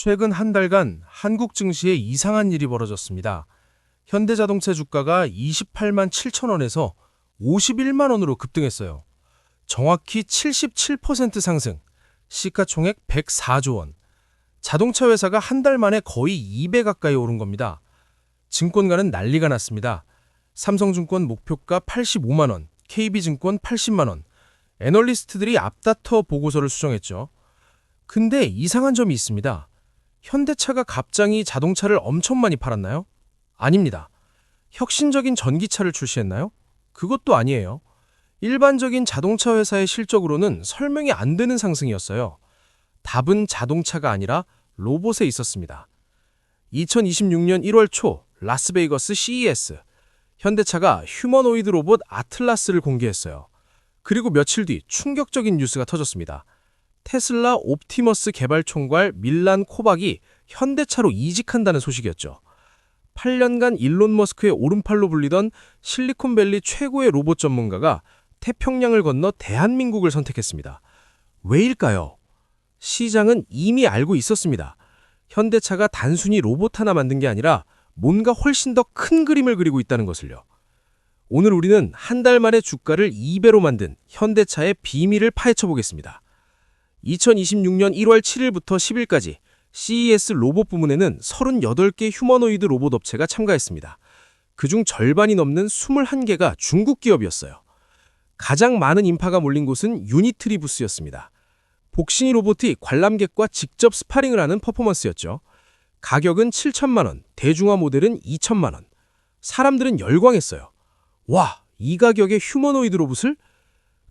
최근 한 달간 한국 증시에 이상한 일이 벌어졌습니다. 현대자동차 주가가 28만 7천 원에서 51만 원으로 급등했어요. 정확히 77% 상승, 시가총액 104조 원. 자동차 회사가 한 달 만에 거의 2배 가까이 오른 겁니다. 증권가는 난리가 났습니다. 삼성증권 목표가 85만 원, KB증권 80만 원. 애널리스트들이 앞다퉈 보고서를 수정했죠. 근데 이상한 점이 있습니다. 현대차가 갑자기 자동차를 엄청 많이 팔았나요? 아닙니다. 혁신적인 전기차를 출시했나요? 그것도 아니에요. 일반적인 자동차 회사의 실적으로는 설명이 안 되는 상승이었어요. 답은 자동차가 아니라 로봇에 있었습니다. 2026년 1월 초 라스베이거스 CES 현대차가 휴머노이드 로봇 아틀라스를 공개했어요. 그리고 며칠 뒤 충격적인 뉴스가 터졌습니다. 테슬라 옵티머스 개발 총괄 밀란 코박이 현대차로 이직한다는 소식이었죠. 8년간 일론 머스크의 오른팔로 불리던 실리콘밸리 최고의 로봇 전문가가 태평양을 건너 대한민국을 선택했습니다. 왜일까요? 시장은 이미 알고 있었습니다. 현대차가 단순히 로봇 하나 만든 게 아니라 뭔가 훨씬 더 큰 그림을 그리고 있다는 것을요. 오늘 우리는 한 달 만에 주가를 2배로 만든 현대차의 비밀을 파헤쳐 보겠습니다. 2026년 1월 7일부터 10일까지 CES 로봇 부문에는 38개 휴머노이드 로봇 업체가 참가했습니다. 그중 절반이 넘는 21개가 중국 기업이었어요. 가장 많은 인파가 몰린 곳은 유니트리 부스였습니다. 복싱이 로봇이 관람객과 직접 스파링을 하는 퍼포먼스였죠. 가격은 7천만 원, 대중화 모델은 2천만 원. 사람들은 열광했어요. 와, 이 가격에 휴머노이드 로봇을?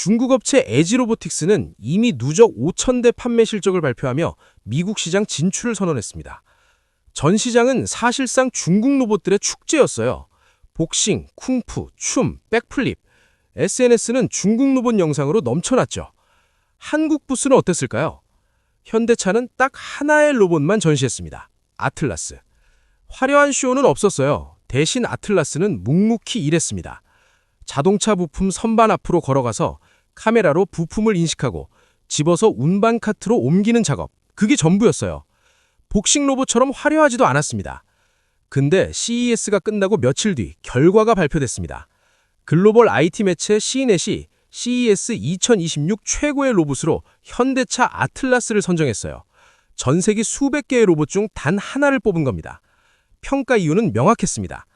중국 업체 에지로보틱스는 이미 누적 5,000대 판매 실적을 발표하며 미국 시장 진출을 선언했습니다. 전 시장은 사실상 중국 로봇들의 축제였어요. 복싱, 쿵푸, 춤, 백플립. SNS는 중국 로봇 영상으로 넘쳐났죠. 한국 부스는 어땠을까요? 현대차는 딱 하나의 로봇만 전시했습니다. 아틀라스. 화려한 쇼는 없었어요. 대신 아틀라스는 묵묵히 일했습니다. 자동차 부품 선반 앞으로 걸어가서 카메라로 부품을 인식하고 집어서 운반 카트로 옮기는 작업. 그게 전부였어요. 복싱 로봇처럼 화려하지도 않았습니다. 근데 CES가 끝나고 며칠 뒤 결과가 발표됐습니다. 글로벌 IT 매체 CNET이 CES 2026 최고의 로봇으로 현대차 아틀라스를 선정했어요. 전 세계 수백 개의 로봇 중 단 하나를 뽑은 겁니다. 평가 이유는 명확했습니다.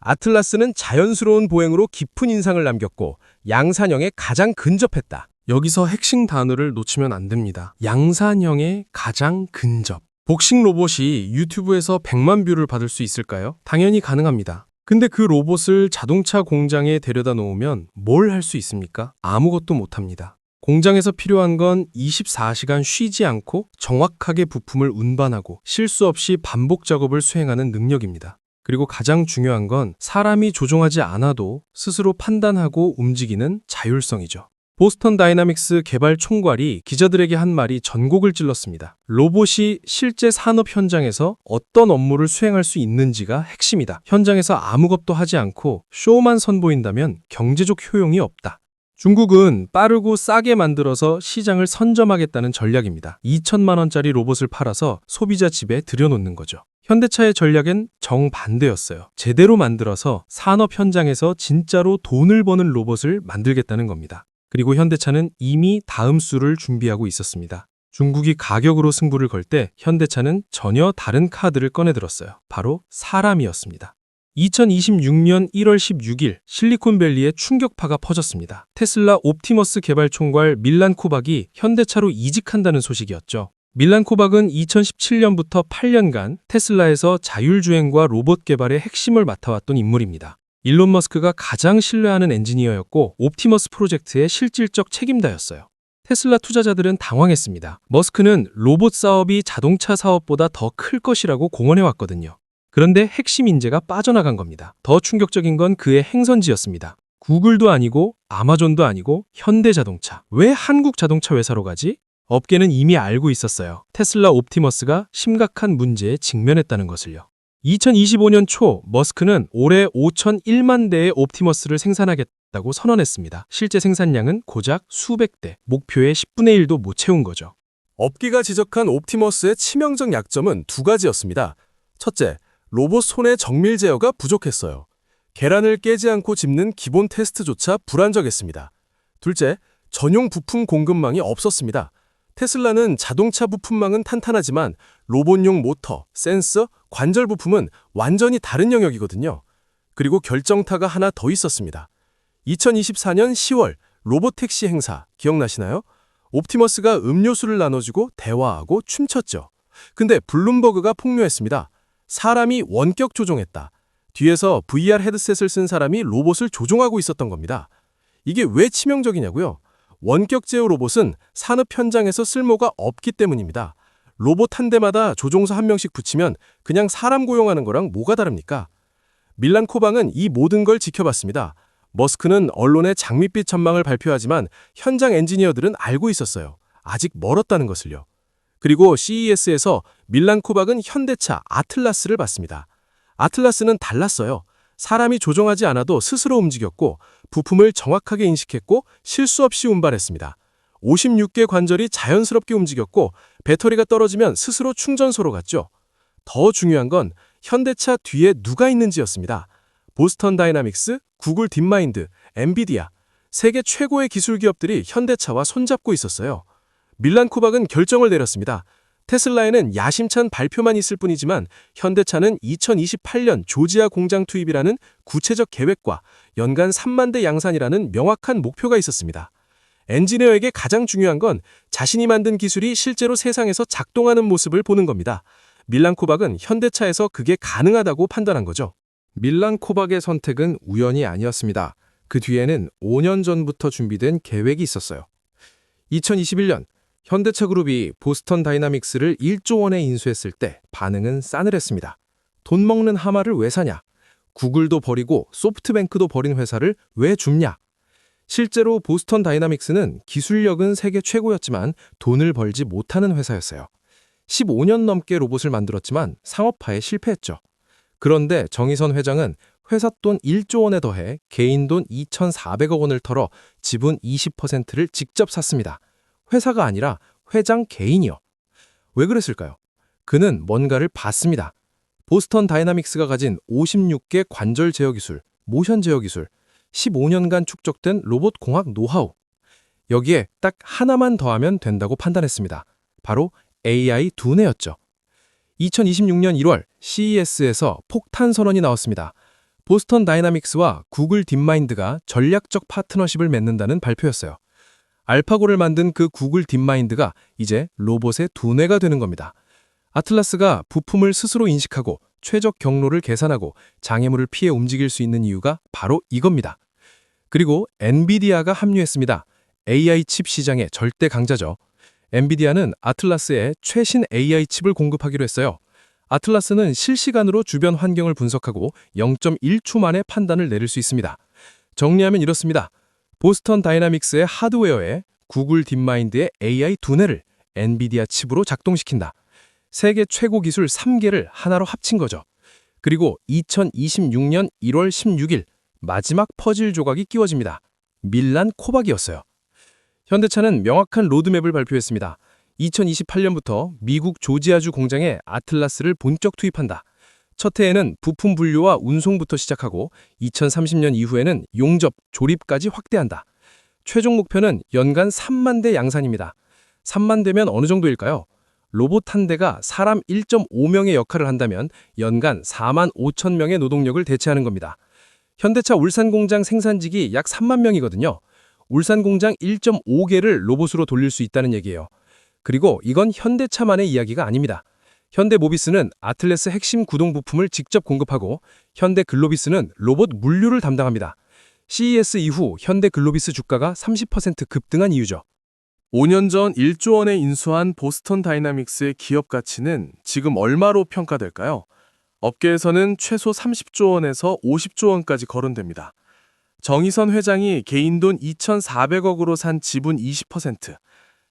아틀라스는 자연스러운 보행으로 깊은 인상을 남겼고 양산형에 가장 근접했다. 여기서 핵심 단어를 놓치면 안 됩니다. 양산형의 가장 근접. 복싱 로봇이 유튜브에서 100만 뷰를 받을 수 있을까요? 당연히 가능합니다. 근데 그 로봇을 자동차 공장에 데려다 놓으면 뭘 할 수 있습니까? 아무것도 못합니다. 공장에서 필요한 건 24시간 쉬지 않고 정확하게 부품을 운반하고 실수 없이 반복 작업을 수행하는 능력입니다. 그리고 가장 중요한 건 사람이 조종하지 않아도 스스로 판단하고 움직이는 자율성이죠. 보스턴 다이나믹스 개발 총괄이 기자들에게 한 말이 전곡을 찔렀습니다. 로봇이 실제 산업 현장에서 어떤 업무를 수행할 수 있는지가 핵심이다. 현장에서 아무것도 하지 않고 쇼만 선보인다면 경제적 효용이 없다. 중국은 빠르고 싸게 만들어서 시장을 선점하겠다는 전략입니다. 2천만 원짜리 로봇을 팔아서 소비자 집에 들여놓는 거죠. 현대차의 전략은 정반대였어요. 제대로 만들어서 산업 현장에서 진짜로 돈을 버는 로봇을 만들겠다는 겁니다. 그리고 현대차는 이미 다음 수를 준비하고 있었습니다. 중국이 가격으로 승부를 걸 때 현대차는 전혀 다른 카드를 꺼내들었어요. 바로 사람이었습니다. 2026년 1월 16일 실리콘밸리에 충격파가 퍼졌습니다. 테슬라 옵티머스 개발 총괄 밀란 코박이 현대차로 이직한다는 소식이었죠. 밀란 코박은 2017년부터 8년간 테슬라에서 자율주행과 로봇 개발의 핵심을 맡아왔던 인물입니다. 일론 머스크가 가장 신뢰하는 엔지니어였고 옵티머스 프로젝트의 실질적 책임자였어요. 테슬라 투자자들은 당황했습니다. 머스크는 로봇 사업이 자동차 사업보다 더 클 것이라고 공언해왔거든요. 그런데 핵심 인재가 빠져나간 겁니다. 더 충격적인 건 그의 행선지였습니다. 구글도 아니고 아마존도 아니고 현대자동차. 왜 한국 자동차 회사로 가지? 업계는 이미 알고 있었어요. 테슬라 옵티머스가 심각한 문제에 직면했다는 것을요. 2025년 초 머스크는 올해 5,001만 대의 옵티머스를 생산하겠다고 선언했습니다. 실제 생산량은 고작 수백 대, 목표의 10분의 1도 못 채운 거죠. 업계가 지적한 옵티머스의 치명적 약점은 두 가지였습니다. 첫째, 로봇 손의 정밀 제어가 부족했어요. 계란을 깨지 않고 집는 기본 테스트조차 불안정했습니다. 둘째, 전용 부품 공급망이 없었습니다. 테슬라는 자동차 부품망은 탄탄하지만 로봇용 모터, 센서, 관절 부품은 완전히 다른 영역이거든요. 그리고 결정타가 하나 더 있었습니다. 2024년 10월 로봇 택시 행사 기억나시나요? 옵티머스가 음료수를 나눠주고 대화하고 춤췄죠. 근데 블룸버그가 폭로했습니다. 사람이 원격 조종했다. 뒤에서 VR 헤드셋을 쓴 사람이 로봇을 조종하고 있었던 겁니다. 이게 왜 치명적이냐고요? 원격 제어 로봇은 산업 현장에서 쓸모가 없기 때문입니다. 로봇 한 대마다 조종사 한 명씩 붙이면 그냥 사람 고용하는 거랑 뭐가 다릅니까? 밀란 코방은 이 모든 걸 지켜봤습니다. 머스크는 언론에 장밋빛 전망을 발표하지만 현장 엔지니어들은 알고 있었어요. 아직 멀었다는 것을요. 그리고 CES에서 밀란 코박은 현대차 아틀라스를 봤습니다. 아틀라스는 달랐어요. 사람이 조종하지 않아도 스스로 움직였고 부품을 정확하게 인식했고 실수 없이 운반했습니다. 56개 관절이 자연스럽게 움직였고 배터리가 떨어지면 스스로 충전소로 갔죠. 더 중요한 건 현대차 뒤에 누가 있는지였습니다. 보스턴 다이나믹스, 구글 딥마인드, 엔비디아 세계 최고의 기술 기업들이 현대차와 손잡고 있었어요. 밀란 코박은 결정을 내렸습니다. 테슬라에는 야심찬 발표만 있을 뿐이지만 현대차는 2028년 조지아 공장 투입이라는 구체적 계획과 연간 3만 대 양산이라는 명확한 목표가 있었습니다. 엔지니어에게 가장 중요한 건 자신이 만든 기술이 실제로 세상에서 작동하는 모습을 보는 겁니다. 밀란 코박은 현대차에서 그게 가능하다고 판단한 거죠. 밀란 코박의 선택은 우연이 아니었습니다. 그 뒤에는 5년 전부터 준비된 계획이 있었어요. 2021년 현대차 그룹이 보스턴 다이나믹스를 1조 원에 인수했을 때 반응은 싸늘했습니다. 돈 먹는 하마를 왜 사냐? 구글도 버리고 소프트뱅크도 버린 회사를 왜 줍냐? 실제로 보스턴 다이나믹스는 기술력은 세계 최고였지만 돈을 벌지 못하는 회사였어요. 15년 넘게 로봇을 만들었지만 상업화에 실패했죠. 그런데 정의선 회장은 회사 돈 1조 원에 더해 개인 돈 2,400억 원을 털어 지분 20%를 직접 샀습니다. 회사가 아니라 회장 개인이요. 왜 그랬을까요? 그는 뭔가를 봤습니다. 보스턴 다이나믹스가 가진 56개 관절 제어 기술, 모션 제어 기술, 15년간 축적된 로봇 공학 노하우. 여기에 딱 하나만 더하면 된다고 판단했습니다. 바로 AI 두뇌였죠. 2026년 1월 CES에서 폭탄 선언이 나왔습니다. 보스턴 다이나믹스와 구글 딥마인드가 전략적 파트너십을 맺는다는 발표였어요. 알파고를 만든 그 구글 딥마인드가 이제 로봇의 두뇌가 되는 겁니다. 아틀라스가 부품을 스스로 인식하고 최적 경로를 계산하고 장애물을 피해 움직일 수 있는 이유가 바로 이겁니다. 그리고 엔비디아가 합류했습니다. AI 칩 시장의 절대 강자죠. 엔비디아는 아틀라스에 최신 AI 칩을 공급하기로 했어요. 아틀라스는 실시간으로 주변 환경을 분석하고 0.1초 만에 판단을 내릴 수 있습니다. 정리하면 이렇습니다. 보스턴 다이나믹스의 하드웨어에 구글 딥마인드의 AI 두뇌를 엔비디아 칩으로 작동시킨다. 세계 최고 기술 3개를 하나로 합친 거죠. 그리고 2026년 1월 16일 마지막 퍼즐 조각이 끼워집니다. 밀란 코박이었어요. 현대차는 명확한 로드맵을 발표했습니다. 2028년부터 미국 조지아주 공장에 아틀라스를 본격 투입한다. 첫 해에는 부품 분류와 운송부터 시작하고 2030년 이후에는 용접, 조립까지 확대한다. 최종 목표는 연간 3만 대 양산입니다. 3만 대면 어느 정도일까요? 로봇 한 대가 사람 1.5명의 역할을 한다면 연간 4만 5천 명의 노동력을 대체하는 겁니다. 현대차 울산 공장 생산직이 약 3만 명이거든요. 울산 공장 1.5개를 로봇으로 돌릴 수 있다는 얘기예요. 그리고 이건 현대차만의 이야기가 아닙니다. 현대 모비스는 아틀레스 핵심 구동 부품을 직접 공급하고 현대 글로비스는 로봇 물류를 담당합니다. CES 이후 현대 글로비스 주가가 30% 급등한 이유죠. 5년 전 1조 원에 인수한 보스턴 다이나믹스의 기업 가치는 지금 얼마로 평가될까요? 업계에서는 최소 30조 원에서 50조 원까지 거론됩니다. 정의선 회장이 개인 돈 2,400억으로 산 지분 20%,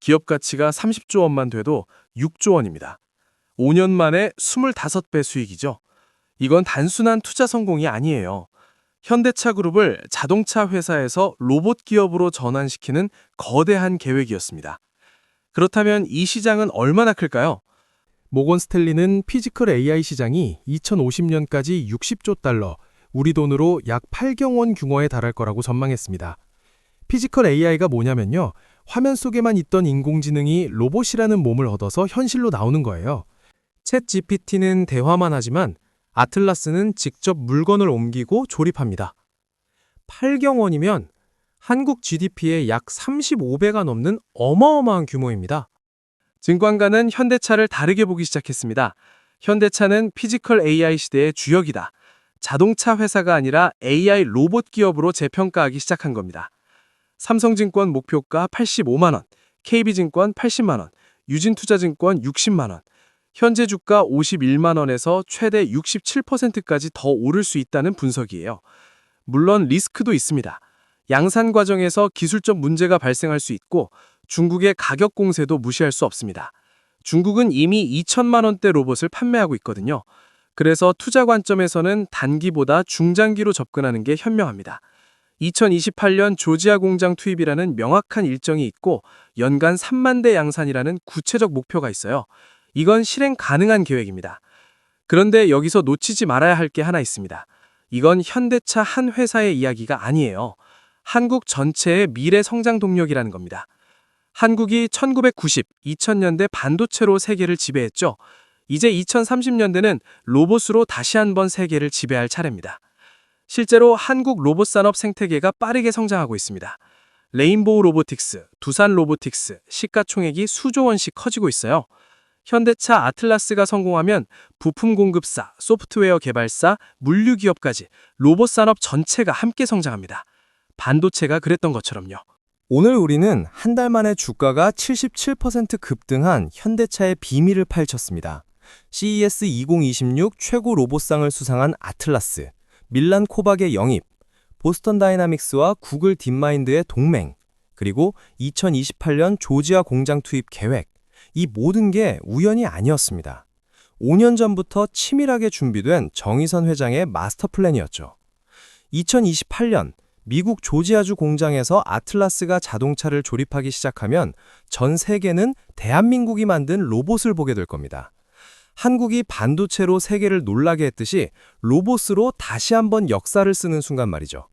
기업 가치가 30조 원만 돼도 6조 원입니다. 5년 만에 25배 수익이죠. 이건 단순한 투자 성공이 아니에요. 현대차 그룹을 자동차 회사에서 로봇 기업으로 전환시키는 거대한 계획이었습니다. 그렇다면 이 시장은 얼마나 클까요? 모건 스탠리는 피지컬 AI 시장이 2050년까지 60조 달러, 우리 돈으로 약 8경 원 규모에 달할 거라고 전망했습니다. 피지컬 AI가 뭐냐면요. 화면 속에만 있던 인공지능이 로봇이라는 몸을 얻어서 현실로 나오는 거예요. 챗 GPT는 대화만 하지만 아틀라스는 직접 물건을 옮기고 조립합니다. 8경 원이면 한국 GDP의 약 35배가 넘는 어마어마한 규모입니다. 증권가는 현대차를 다르게 보기 시작했습니다. 현대차는 피지컬 AI 시대의 주역이다. 자동차 회사가 아니라 AI 로봇 기업으로 재평가하기 시작한 겁니다. 삼성증권 목표가 85만 원, KB증권 80만 원, 유진투자증권 60만 원, 현재 주가 51만 원에서 최대 67%까지 더 오를 수 있다는 분석이에요. 물론 리스크도 있습니다. 양산 과정에서 기술적 문제가 발생할 수 있고 중국의 가격 공세도 무시할 수 없습니다. 중국은 이미 2천만 원대 로봇을 판매하고 있거든요. 그래서 투자 관점에서는 단기보다 중장기로 접근하는 게 현명합니다. 2028년 조지아 공장 투입이라는 명확한 일정이 있고 연간 3만 대 양산이라는 구체적 목표가 있어요. 이건 실행 가능한 계획입니다. 그런데 여기서 놓치지 말아야 할 게 하나 있습니다. 이건 현대차 한 회사의 이야기가 아니에요. 한국 전체의 미래 성장 동력이라는 겁니다. 한국이 1990, 2000년대 반도체로 세계를 지배했죠. 이제 2030년대는 로봇으로 다시 한번 세계를 지배할 차례입니다. 실제로 한국 로봇 산업 생태계가 빠르게 성장하고 있습니다. 레인보우 로보틱스, 두산 로보틱스, 시가총액이 수조 원씩 커지고 있어요. 현대차 아틀라스가 성공하면 부품 공급사, 소프트웨어 개발사, 물류 기업까지 로봇 산업 전체가 함께 성장합니다. 반도체가 그랬던 것처럼요. 오늘 우리는 한 달 만에 주가가 77% 급등한 현대차의 비밀을 파헤쳤습니다. CES 2026 최고 로봇상을 수상한 아틀라스, 밀란 코박의 영입, 보스턴 다이나믹스와 구글 딥마인드의 동맹, 그리고 2028년 조지아 공장 투입 계획. 이 모든 게 우연이 아니었습니다. 5년 전부터 치밀하게 준비된 정의선 회장의 마스터 플랜이었죠. 2028년 미국 조지아주 공장에서 아틀라스가 자동차를 조립하기 시작하면 전 세계는 대한민국이 만든 로봇을 보게 될 겁니다. 한국이 반도체로 세계를 놀라게 했듯이 로봇으로 다시 한번 역사를 쓰는 순간 말이죠.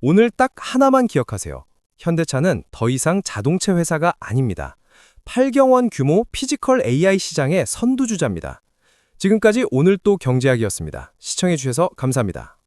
오늘 딱 하나만 기억하세요. 현대차는 더 이상 자동차 회사가 아닙니다. 8경원 규모 피지컬 AI 시장의 선두주자입니다. 지금까지 오늘 또 경제학이었습니다. 시청해주셔서 감사합니다.